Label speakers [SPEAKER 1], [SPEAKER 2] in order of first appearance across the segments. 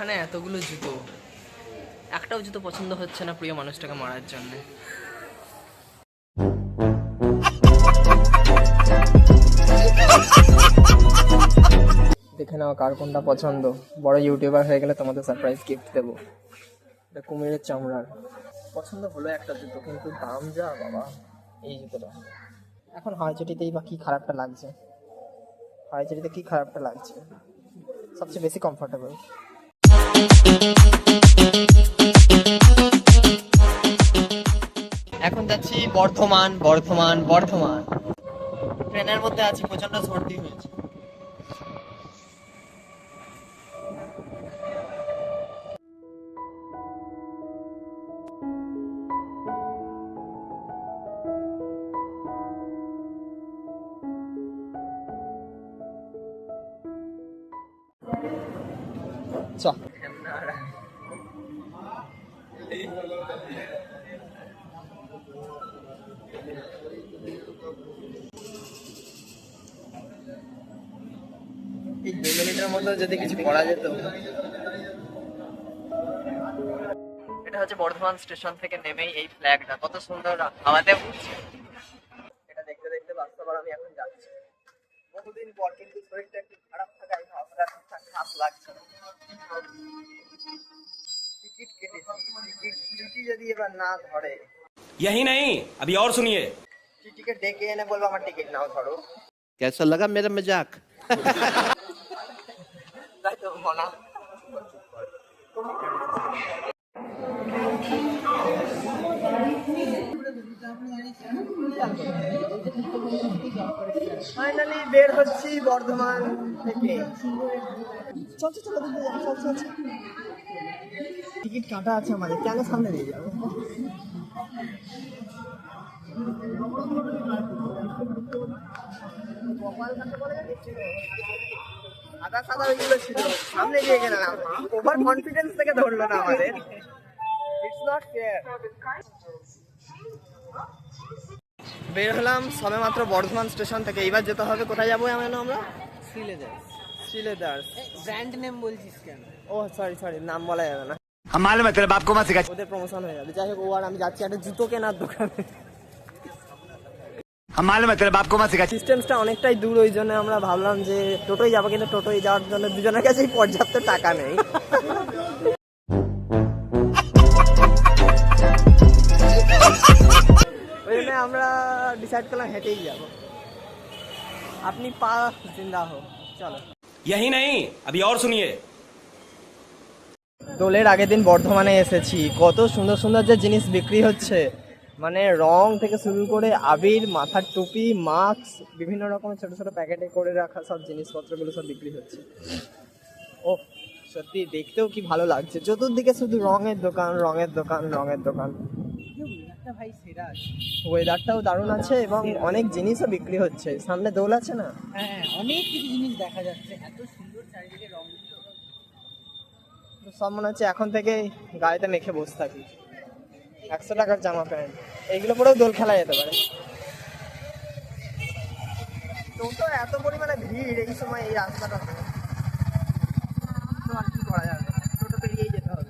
[SPEAKER 1] এখানে এতগুলো জুতো। একটাও জুতো পছন্দ হচ্ছে না প্রিয় মানুষটাকে মারার জন্য। দেখে নাও কার কোনটা পছন্দ। বড় ইউটিউবার হয়ে গেলে তোমাদের সারপ্রাইজ গিফট দেবো। এটা কুমিরের চামড়ার। পছন্দ হলো একটা জুতো, কিন্তু দাম যা, বাবা, এই জুতোটা। এখন হাওয়াচটিতেই বা কি খারাপটা লাগছে? হাওয়াচটিতে কি খারাপটা লাগছে? সবচেয়ে বেশি কমফোর্টেবল এখন যাচ্ছি বর্ধমান বর্ধমান বর্ধমান। ট্রেনের মধ্যে আছি প্রচণ্ড সর্দি হয়েছে। চ যদি কিছু করা যেত এটা হচ্ছে বর্ধমান স্টেশন থেকে নেমেই এই ফ্ল্যাগটা কত সুন্দর হাওয়াতে উঠছে এটা দেখতে দেখতে বাস্তবার আমি এখন যাচ্ছি বহুদিন পর কিন্তু শরীরটা একটু খারাপ থাকায় অতটা ঠিকঠাক খাস লাগছে না টিকিট কেটেছি টিকিট টিটি যদি এবার না ধরে
[SPEAKER 2] यही नहीं अभी और सुनिए
[SPEAKER 1] টিটিকে ডেকে এনে বলবো আমার টিকিট নাও ধরো
[SPEAKER 3] कैसा लगा मेरा मजाक
[SPEAKER 1] তাই বের হচ্ছি বর্ধমান থেকে চল চল চল চল। টিকিট কাটা আছে আমাদের, কেন সামনে দিয়ে যাব সাদা সাদা ওইগুলো ছিল। সামনে দিয়ে গেলাম ওভার কনফিডেন্স থেকে ধরলো না আমাদের। ইটস নট ফেয়ার বের হলাম সবে মাত্র বর্ধমান স্টেশন থেকে। এবার যেতে হবে। কোথায় যাব আমরা? শ্রীলেদার শ্রীলেদার
[SPEAKER 4] ব্র্যান্ড নেম বলছিস কেন?
[SPEAKER 1] ও সরি সরি নাম বলা যাবে না।
[SPEAKER 3] মালুম তেরে বাপ কো গেছে
[SPEAKER 1] ওদের প্রমোশন হয়ে যাবে। যাই হোক ও আর আমি যাচ্ছি একটা জুতো কেনার দোকানে।
[SPEAKER 3] हम मालूम है तेरे बाप को मत सिखा
[SPEAKER 1] ডিস্টেন্সটা অনেকটাই দূর ওই জন্য আমরা ভাবলাম যে টোটোই যাবো কিন্তু টোটোই যাওয়ার জন্য দুজনের কাছেই পর্যাপ্ত টাকা নেই ওই জন্য আমরা ডিসাইড করলাম হেঁটেই যাব আপনি পা জিন্দা হো চলো
[SPEAKER 2] यही नहीं अभी और सुनिए
[SPEAKER 1] দোলের আগের দিন বর্ধমানে এসেছি কত সুন্দর সুন্দর যে জিনিস বিক্রি হচ্ছে মানে রং থেকে শুরু করে আবির মাথার টুপি মাস্ক বিভিন্ন রকমের ছোট ছোট প্যাকেটে করে রাখা সব জিনিসপত্রগুলো সব বিক্রি হচ্ছে। ও সত্যি দেখতেও কি ভালো লাগছে। চতুর্দিকে শুধু রঙের দোকান রঙের দোকান রঙের দোকান।
[SPEAKER 4] ভাই সেরা
[SPEAKER 1] ওয়েদারটাও দারুণ আছে এবং অনেক জিনিসও বিক্রি হচ্ছে। সামনে দোল আছে না?
[SPEAKER 4] হ্যাঁ অনেক কিছু জিনিস দেখা যাচ্ছে। এত সুন্দর চারিদিকে রং
[SPEAKER 1] সব মনে হচ্ছে এখন থেকে গাড়িতে মেখে বসে থাকি। একশো টাকার জামা প্যান্ট। এইগুলো পরেও দোল খেলা যেতে পারে। টোটো এত পরিমাণে ভিড় এই সময় এই রাস্তাটাতে তো। আর কি করা যাবে? টোটো পেরিয়েই যেতে হবে।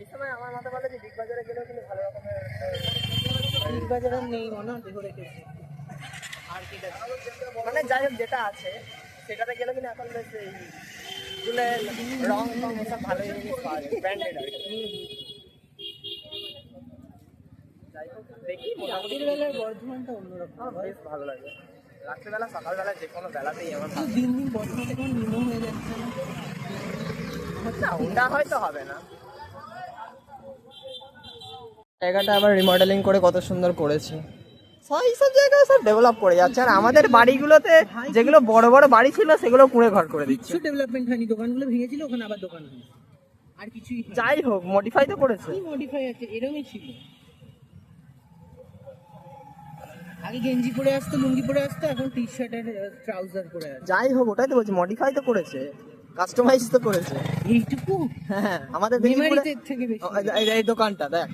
[SPEAKER 1] এই সময় আমার মাথা বলে যে বিগ বাজারে গেলেও কিন্তু ভালো রকমের
[SPEAKER 4] বিগ বাজারে নেই মনে হয় রেখেছি
[SPEAKER 1] আর কি? মানে যাই হোক যেটা আছে সেটাতে গেলে কিন্তু এখন বেশ চুলের রং টং এসব ভালো জিনিস পাওয়া যায় ব্র্যান্ডেড আর যাই হোক দেখি মোটামুটি
[SPEAKER 4] রাতের বেলায় বর্ধমানটা অন্যরকম।
[SPEAKER 1] আমার বেশ ভালো লাগে। রাত্রিবেলা সকালবেলা যে কোনো বেলাতেই আমার
[SPEAKER 4] দিন দিন বর্ধমানটা কেমন নিম্ন হয়ে যাচ্ছে না?
[SPEAKER 1] না ওটা হয়তো হবে না। জায়গাটা আবার রিমডেলিং করে কত সুন্দর করেছে। সব জায়গায় সব ডেভেলপ করে যাচ্ছে। আর আমাদের বাড়িগুলোতে যেগুলো বড় বড় বাড়ি ছিল সেগুলো কুঁড়ে ঘর করে দিচ্ছে।
[SPEAKER 4] কিছু ডেভেলপমেন্ট হয়নি দোকানগুলো ভেঙেছিল ওখানে আবার দোকান হয়েছে আর কিছুই
[SPEAKER 1] যাই হোক মডিফাই তো করেছে।
[SPEAKER 4] কি মডিফাই আছে এরমই ছিল। আগে গেঞ্জি পরে আসতো লুঙ্গি পরে আসতো এখন টি শার্ট আর ট্রাউজার পরে
[SPEAKER 1] যাই হোক ওটাই তো বলছি মডিফাই তো করেছে। কাস্টমাইজ তো করেছে।
[SPEAKER 4] এইটুকু?
[SPEAKER 1] হ্যাঁ আমাদের দেখি
[SPEAKER 4] মেমারিতে থেকে বেশি।
[SPEAKER 1] এই- এই- এই দোকানটা দেখ।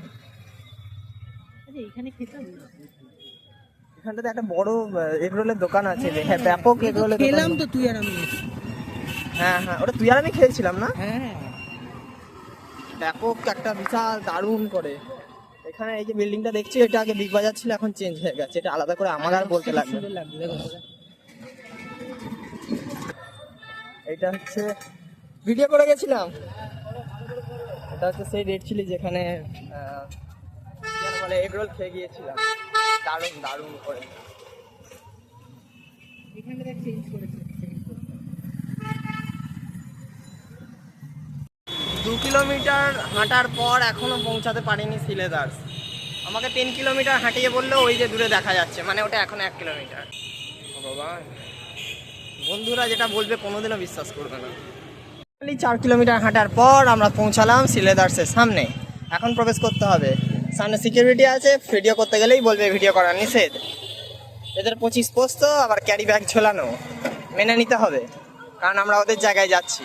[SPEAKER 4] আরে এখানে খেতাম।
[SPEAKER 1] এখানটাতে একটা বড় এগরোলের দোকান আছে। হ্যাঁ ব্যাপক এগরোলের
[SPEAKER 4] খেলাম তো তুই আর আমি।
[SPEAKER 1] হ্যাঁ হ্যাঁ ওটা তুই আর আমি খেয়েছিলাম না?
[SPEAKER 4] হ্যাঁ
[SPEAKER 1] ব্যাপক একটা বিশাল দারুণ করে। এখানে এই যে বিল্ডিংটা দেখছি এটা আগে বিগ বাজার ছিল এখন চেঞ্জ হয়ে গেছে। এটা আলাদা করে আমার আর বলতে লাগবে এটা হচ্ছে ভিডিও করে গেছিলাম। এটা হচ্ছে সেই রেড চিলি যেখানে বলে এগ রোল খেয়ে গিয়েছিলাম। দারুণ দারুণ করে।
[SPEAKER 4] এখানটা চেঞ্জ করেছে
[SPEAKER 1] দু কিলোমিটার হাঁটার পর এখনও পৌঁছাতে পারিনি সিলেদার্স আমাকে তিন কিলোমিটার হাঁটিয়ে বললেও ওই যে দূরে দেখা যাচ্ছে মানে ওটা এখন এক কিলোমিটার। ভগবান বন্ধুরা যেটা বলবে কোনোদিনও বিশ্বাস করবে না। চার কিলোমিটার হাঁটার পর আমরা পৌঁছালাম সিলেদার্সের সামনে। এখন প্রবেশ করতে হবে। সামনে সিকিউরিটি আছে ভিডিও করতে গেলেই বলবে ভিডিও করা নিষেধ। এদের পঁচিশ পোস্ত আবার ক্যারি ব্যাগ ঝোলানো। মেনে নিতে হবে, কারণ আমরা ওদের জায়গায় যাচ্ছি।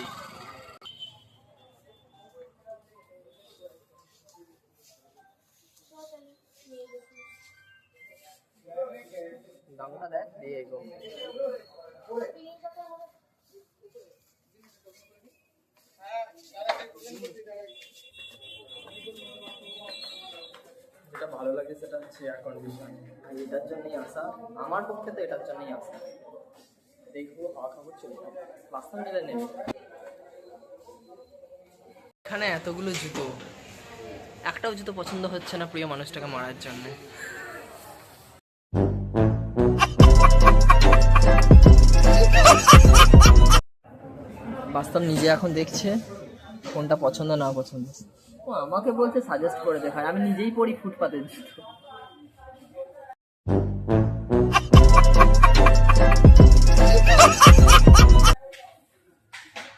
[SPEAKER 1] দিয়ে এগো যেটা ভালো লাগে সেটা হচ্ছে এয়ার কন্ডিশন এটার জন্যই আসা, আমার পক্ষে তো এটার জন্যই আসা। দেখব হাওয়া খাব, চলে যাব। নিলে নেবে। এখানে এতগুলো জুতো। একটাও জুতো পছন্দ হচ্ছে না প্রিয় মানুষটাকে মারার জন্য। বাস্তব নিজে এখন দেখছে। কোনটা পছন্দ, না পছন্দ? ও, আমাকে বলছে সাজেস্ট করে দেখায়। আমি নিজেই পড়ি ফুটপাতের জুতো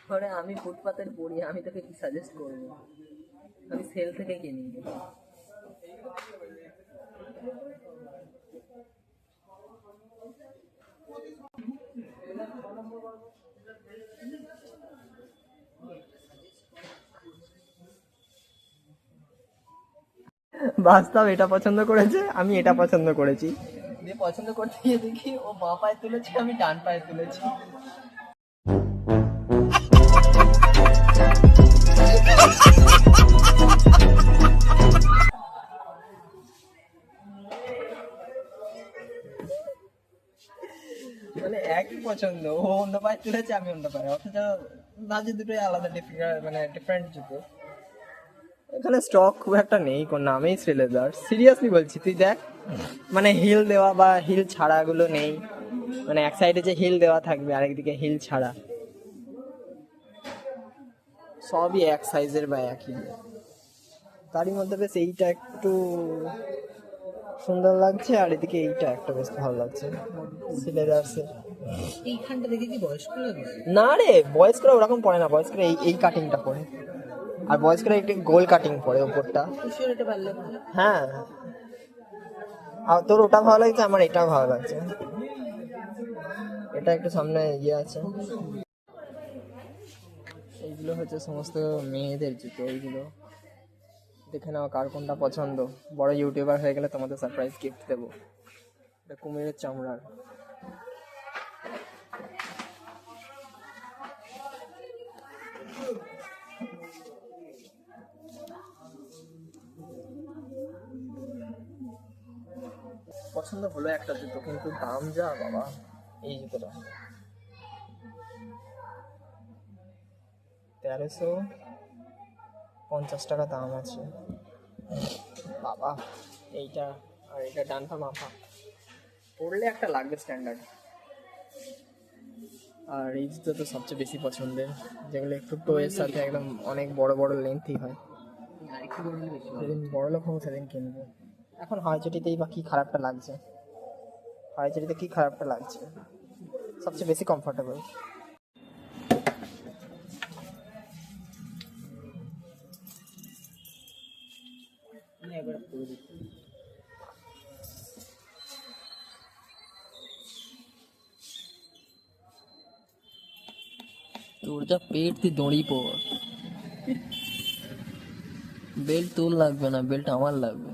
[SPEAKER 1] পরে আমি ফুটপাতের পড়ি, আমি তোকে কি সাজেস্ট করব? আমি সেল থেকে কিনি বাস্তব এটা পছন্দ করেছে, আমি এটা পছন্দ করেছি। দিয়ে পছন্দ করতে গিয়ে দেখি ও বাঁ পায়ে তুলেছে, আমি ডান পায়ে তুলেছি। মানে একই পছন্দ, ও অন্য পায়ে তুলেছে, আমি অন্য পায়ে। অথচ বাজে দুটোই আলাদা ডিফারেন্ট মানে ডিফারেন্ট জুতো এখানে স্টক খুব একটা নেই কোন নামেই শ্রীলেদার সিরিয়াসলি বলছি তুই দেখ মানে হিল দেওয়া বা হিল ছাড়াগুলো নেই। মানে এক সাইডে যে হিল দেওয়া থাকবে আরেকদিকে হিল ছাড়া। সবই এক সাইজের বা একই। তারই মধ্যে বেশ এইটা একটু সুন্দর লাগছে আর এদিকে এইটা একটা বেশ ভালো লাগছে। সিলেদার্সের
[SPEAKER 4] এইখানটা দেখে কি বয়স্ক
[SPEAKER 1] না রে বয়স্করা ওরকম পড়ে না বয়স্করা এই এই কাটিংটা পরে আর বয়স্করা একটু গোল কাটিং পরে ওপরটা
[SPEAKER 4] ভালো।
[SPEAKER 1] হ্যাঁ। আর তোর ওটা ভালো লাগছে আমার এটা ভালো লাগছে। এটা একটু সামনে ইয়ে আছে। এইগুলো হচ্ছে সমস্ত মেয়েদের জুতো এইগুলো। দেখে নাও কার কোনটা পছন্দ। বড় ইউটিউবার হয়ে গেলে তোমাদের সারপ্রাইজ গিফট দেবো। এটা কুমিরের চামড়ার। পছন্দ হলো একটা জুতো কিন্তু দাম যা বাবা। এই জুতোটা। তেরোশো পঞ্চাশ টাকা দাম আছে। বাবা এইটা আর এটা ডানফা মাফা পড়লে একটা লাগবে স্ট্যান্ডার্ড আর এই জুতো তো সবচেয়ে বেশি পছন্দের। যেগুলো একটু টোয়ের সাথে একদম অনেক বড় বড় লেন্থই হয়। যেদিন বড় লোক হব সেদিন কিনবো। এখন হাওয়াচটিতেই বা কি খারাপটা লাগছে? হাওয়াচটিতে কি খারাপটা লাগছে? সবচেয়ে বেশি কমফোর্টেবল যা পেট তুই দড়ি পর বেল্ট তোর লাগবে না, বেল্ট আমার লাগবে।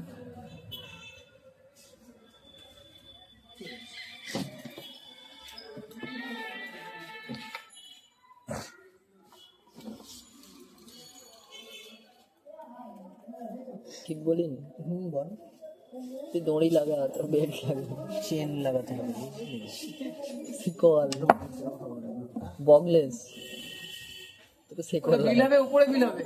[SPEAKER 1] বলিনি
[SPEAKER 4] হুম বল।
[SPEAKER 1] তুই দড়ি লাগা তোর বেড লাগা।
[SPEAKER 4] চেন লাগাতে হবে।
[SPEAKER 1] শিকল বগলেস তোকে শিকল।
[SPEAKER 4] বিলাবে উপরে বিলাবে।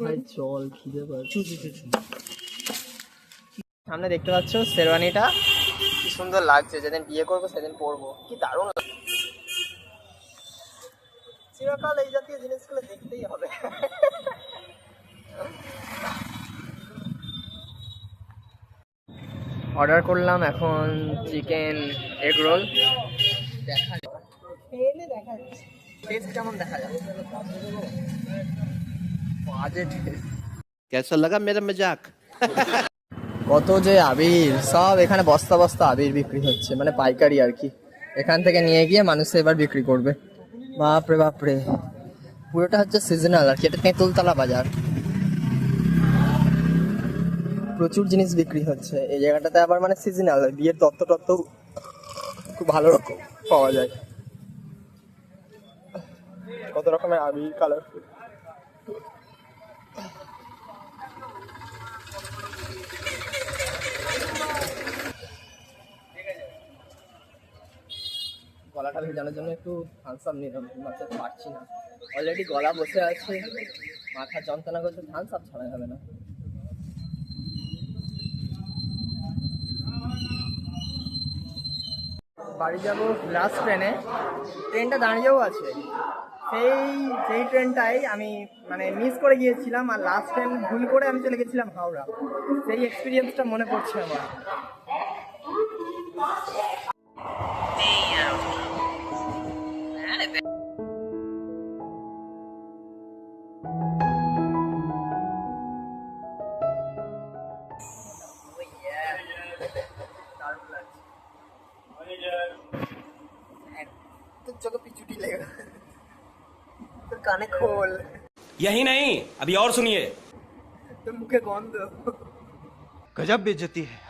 [SPEAKER 1] ভাই চল খিদে পাচ্ছে।
[SPEAKER 4] চু চু চু চু
[SPEAKER 1] সামনে দেখতে পাচ্ছ শেরওয়ানিটা কি সুন্দর লাগছে যেদিন বিয়ে করব সেদিন পরবো। কি দারুণ লাগছে। চিরকাল এই জাতীয় জিনিসগুলো দেখতেই হবে। অর্ডার করলাম এখন চিকেন এগ রোল দেখা কত যে আবির সব এখানে বস্তা বস্তা আবির বিক্রি হচ্ছে মানে পাইকারি আর কি। এখান থেকে নিয়ে গিয়ে মানুষ এবার বিক্রি করবে। বাপরে বাপরে। পুরোটা হচ্ছে সিজনাল আর কি, এটা তেঁতুলতলা বাজার। প্রচুর জিনিস বিক্রি হচ্ছে। এই জায়গাটাতে আবার মানে সিজনাল বিয়ের তত্ত্ব তত্ত্ব খুব ভালো রকম পাওয়া যায়। কত রকমের আবির কালারফুল গলাটা ভেজানোর জন্য একটু থামস নিলাম, মাত্র পারছি না। অলরেডি গলা বসে আছে, মাথা যন্ত্রণা করছে থামস আপ ছাড়া যাবে না। বাড়ি যাব লাস্ট ট্রেনে ট্রেনটা দাঁড়িয়েও আছে। সেই সেই ট্রেনটাই আমি মানে মিস করে গিয়েছিলাম, আর লাস্ট ট্রেন ভুল করে আমি চলে গেছিলাম হাওড়া। সেই এক্সপিরিয়েন্সটা মনে পড়ছে আমার। चुटी लगेगा तो खोल।
[SPEAKER 2] यही नहीं अभी और सुनिए।
[SPEAKER 1] तुम मुखे कौन दो?
[SPEAKER 3] गजब बेचती है।